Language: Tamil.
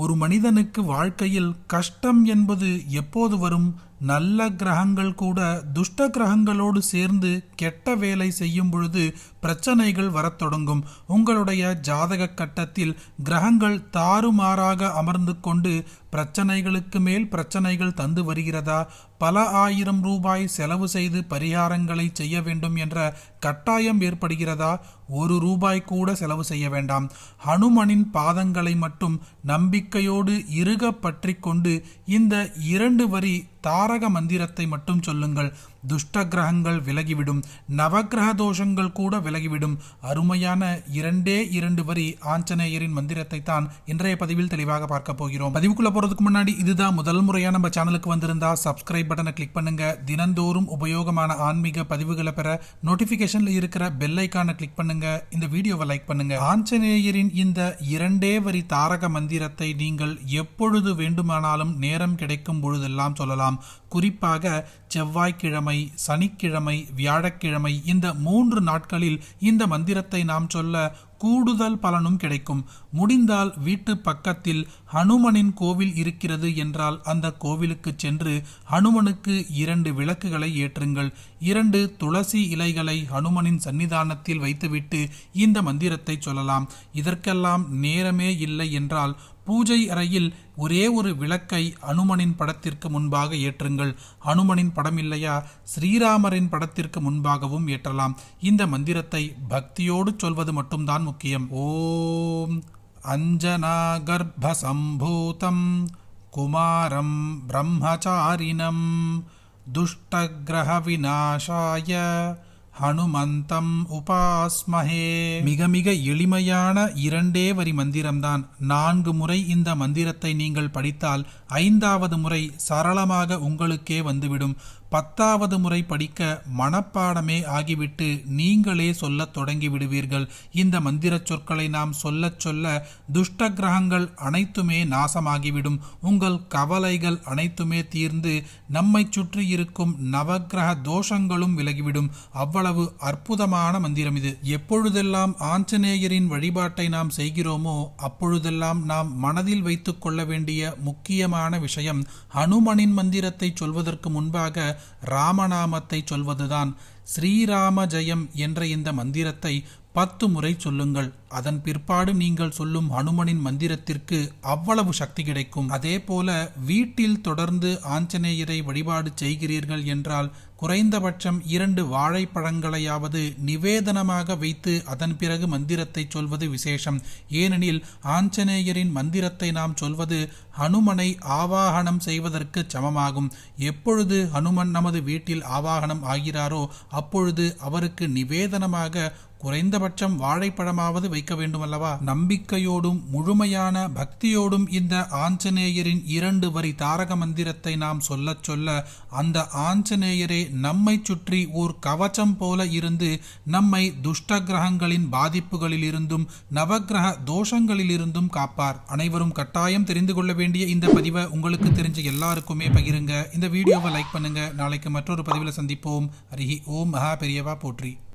ஒரு மனிதனுக்கு வாழ்க்கையில் கஷ்டம் என்பது எப்போது வரும்? நல்ல கிரகங்கள் கூட துஷ்ட கிரகங்களோடு சேர்ந்து கெட்ட வேலை செய்யும் பொழுது பிரச்சனைகள் வரத் தொடங்கும். உங்களுடைய ஜாதக கட்டத்தில் கிரகங்கள் தாறுமாறாக அமர்ந்து கொண்டு பிரச்சனைகளுக்கு மேல் பிரச்சனைகள் தந்து வருகிறதா? பல ஆயிரம் ரூபாய் செலவு செய்து பரிகாரங்களை செய்ய வேண்டும் என்ற கட்டாயம் ஏற்படுகிறதா? ஒரு ரூபாய் கூட செலவு செய்ய வேண்டாம். ஹனுமனின் பாதங்களை மட்டும் நம்பிக்கையோடு இறுக பற்றி கொண்டு இந்த இரண்டு வரி தாரக மந்திரத்தை மட்டும் சொல்லுங்கள். துஷ்ட கிரகங்கள் விலகிவிடும் நவக்கிரக தோஷங்கள் கூட விலகிவிடும். அருமையான இரண்டே இரண்டு வரி ஆஞ்சநேயரின் மந்திரத்தை தான் இன்றைய பதிவில் தெளிவாக பார்க்க போகிறோம். பதிவுக்குள்ள போறதுக்கு முன்னாடி இதுதான் முதல் முறையா நம்ம சேனலுக்கு வந்திருந்தா சப்ஸ்கிரைப் பட்டனை கிளிக் பண்ணுங்க. தினந்தோறும் உபயோகமான ஆன்மீக பதிவுகளை பெற நோட்டிபிகேஷன்ல இருக்கிற பெல் ஐக்கான கிளிக் பண்ணுங்க. இந்த வீடியோவை லைக் பண்ணுங்க. ஆஞ்சநேயரின் இந்த இரண்டே வரி தாரக மந்திரத்தை நீங்கள் எப்பொழுது வேண்டுமானாலும் நேரம் கிடைக்கும் பொழுதெல்லாம் சொல்லலாம். குறிப்பாக செவ்வாய்க்கிழமை சனிக்கிழமை வியாழக்கிழமை இந்த மூன்று நாட்களில் இந்த மந்திரத்தை நாம் சொல்ல கூடுதல் பலனும் கிடைக்கும். முடிந்தால் வீட்டு பக்கத்தில் ஹனுமனின் கோவில் இருக்கிறது என்றால் அந்த கோவிலுக்கு சென்று ஹனுமனுக்கு இரண்டு விளக்குகளை ஏற்றுங்கள். இரண்டு துளசி இலைகளை ஹனுமனின் சன்னிதானத்தில் வைத்துவிட்டு இந்த மந்திரத்தை சொல்லலாம். இதற்கெல்லாம் நேரமே இல்லை என்றால் பூஜை அறையில் ஒரே ஒரு விளக்கை அனுமனின் படத்திற்கு முன்பாக ஏற்றுங்கள். அனுமனின் படம் இல்லையா? ஸ்ரீராமரின் படத்திற்கு முன்பாகவும் ஏற்றலாம். இந்த மந்திரத்தை பக்தியோடு சொல்வது மட்டும்தான் முக்கியம். ஓம் அஞ்சனா சம்பூதம் குமாரம் பிரம்மச்சாரிணம் துஷ்டகிரக விநாசாய ஹனுமந்தம் உபாஸ்மஹே. மிக மிக எளிமையான இரண்டே வரி மந்திரம்தான். நான்கு முறை இந்த மந்திரத்தை நீங்கள் படித்தால் ஐந்தாவது முறை சரளமாக உங்களுக்கே வந்துவிடும். பத்தாவது முறை படிக்க மனப்பாடமே ஆகிவிட்டு நீங்களே சொல்லத் தொடங்கி விடுவீர்கள் இந்த மந்திர சொற்களை நாம் சொல்லச் சொல்ல துஷ்ட கிரகங்கள் அனைத்துமே நாசமாகிவிடும். உங்கள் கவலைகள் அனைத்துமே தீர்ந்து நம்மை சுற்றி இருக்கும் நவக்கிரக தோஷங்களும் விலகிவிடும். அவ்வளவு அற்புதமான மந்திரம் இது. எப்பொழுதெல்லாம் ஆஞ்சநேயரின் வழிபாட்டை நாம் செய்கிறோமோ அப்பொழுதெல்லாம் நாம் மனதில் வைத்துக் கொள்ள வேண்டிய முக்கியமான விஷயம் ஹனுமனின் மந்திரத்தை சொல்வதற்கு முன்பாக ராமநாமத்தை சொல்வதுதான். ஸ்ரீராம ஜெயம் என்ற இந்த மந்திரத்தை பத்து முறை சொல்லுங்கள். அதன் பிற்பாடு நீங்கள் சொல்லும் ஹனுமனின் மந்திரத்திற்கு அவ்வளவு சக்தி கிடைக்கும். அதே போல வீட்டில் தொடர்ந்து ஆஞ்சநேயரை வழிபாடு செய்கிறீர்கள் என்றால் குறைந்தபட்சம் இரண்டு வாழைப்பழங்களையாவது நிவேதனமாக வைத்து அதன் பிறகு மந்திரத்தை சொல்வது விசேஷம். ஏனெனில் ஆஞ்சநேயரின் மந்திரத்தை நாம் சொல்வது ஹனுமனை ஆவாகனம் செய்வதற்கு சமமாகும். எப்பொழுது ஹனுமன் நமது வீட்டில் ஆவாகனம் ஆகிறாரோ அப்பொழுது அவருக்கு நிவேதனமாக குறைந்தபட்சம் வாழைப்பழமாவது வைக்க வேண்டுமல்லவா? நம்பிக்கையோடும் முழுமையான பக்தியோடும் இந்த ஆஞ்சநேயரின் இரண்டு வரி தாரக மந்திரத்தை நாம் சொல்லச் சொல்ல அந்த ஆஞ்சநேயரே நம்மை சுற்றி ஓர் கவச்சம் போல இருந்து நம்மை துஷ்ட கிரகங்களின் பாதிப்புகளில் நவகிரக தோஷங்களில் இருந்தும் காப்பார். அனைவரும் கட்டாயம் தெரிந்து கொள்ள வேண்டிய இந்த பதிவை உங்களுக்கு தெரிஞ்ச எல்லாருக்குமே பகிருங்க. இந்த வீடியோவை லைக் பண்ணுங்க. நாளைக்கு மற்றொரு பதிவில் சந்திப்போம். அருகி ஓம். மகா பெரியவா போற்றி.